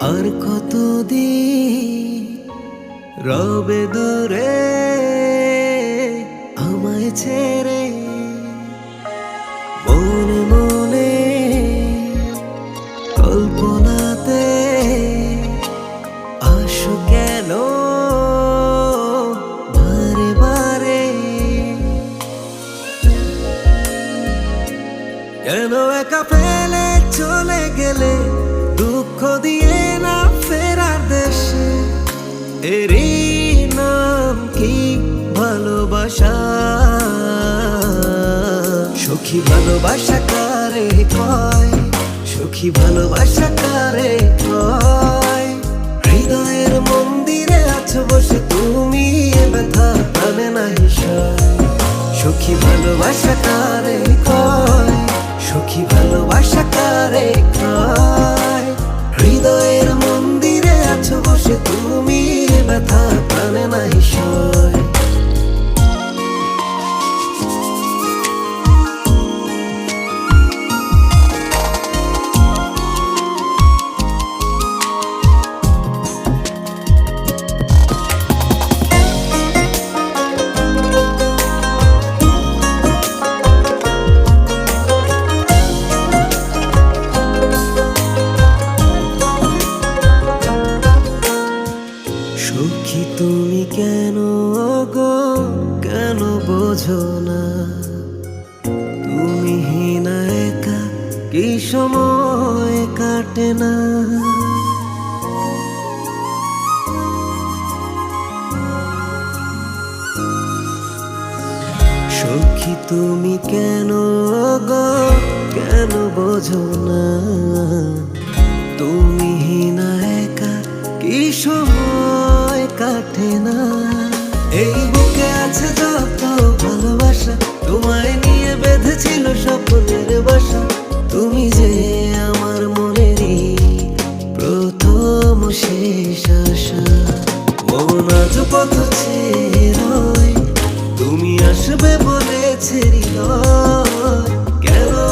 আর কত দিন রবে দূরে আমায় ছেড়ে? মনে মনে কল্পনাতে আসো কেন? বারে বারে। কেন একা চলে গেলে দুঃখ দিয়ে না ফেরার দেশে। এরই নাম কি ভালোবাসা? সুখী ভালোবাসা কারে কয়? সুখী ভালোবাসা কারে কয়? হৃদয়ের মন্দিরে আছো বসে তুমি ব্যথা প্রাণে নাই সুখী ভালোবাসা কারে সুখী ভালোবাসা কারে কয় তুমি কেন গো কেন বোঝো না? তুমি হিনা একা, কি সময় কাটে না? সখী, তুমি কেন গো কেন বোঝো না? তুমি হিনা একা, কি সময়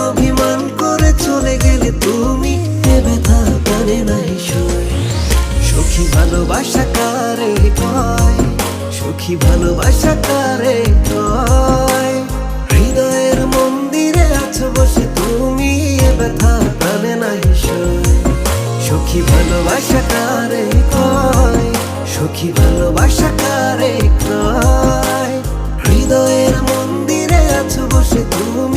অভিমান করে চলে গেলে তুমি এ ব্যথা কানে নাই সুখী ভালোবাসা কারে কয়? সুখী ভালোবাসা কারে কয়? হৃদয়ের মন্দিরে আছো বসে তুমি এ ব্যথা প্রাণে নাই সুখী ভালোবাসা কয়? সুখী ভালোবাসা কারে কয়? হৃদয়ের মন্দিরে আছো বসে তুমি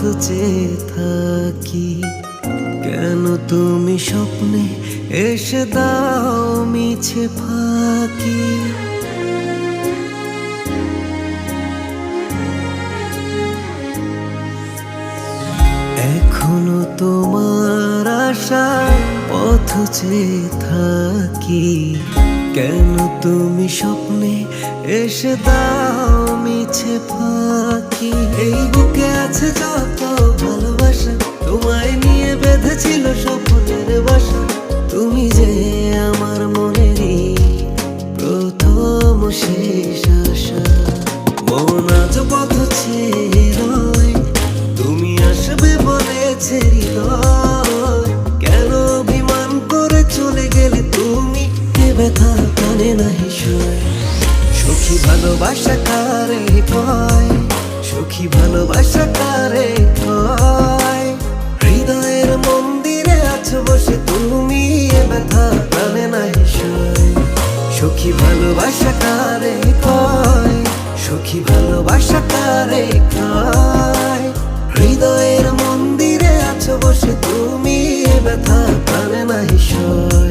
পথ চেয়ে থাকি। কেন তুমি স্বপ্নে এসে দাও মিছে ফাঁকি? এখনও তোমার আশা পথ চেয়ে থাকি। কেন তুমি স্বপ্নে এসে দাও মিছে ফাঁকি এই বুকে আছে যত ভালোবাসা। তোমায় নিয়ে বেঁধেছিল স্বপ্নের বাসা। তুমি যে আমার মনেরই প্রথম শেষ আশা। মন আজ পথ ছেড়ে তুমি আসবে বলেছে হৃদয় কেন অভিমান করে চলে গেলে তুমি? এ ব্যথা কানে নাহি সয় সুখী ভালোবাসা কারে কয় সুখী ভালোবাসা কারে কয় হৃদয়ের মন্দিরে আছো বসে তুমি ব্যথা প্রাণে নাই সুখী ভালোবাসা কারে কয় সুখী ভালোবাসা কারে কয় হৃদয়ের মন্দিরে আছো বসে তুমি ব্যথা প্রাণে নাই সয়।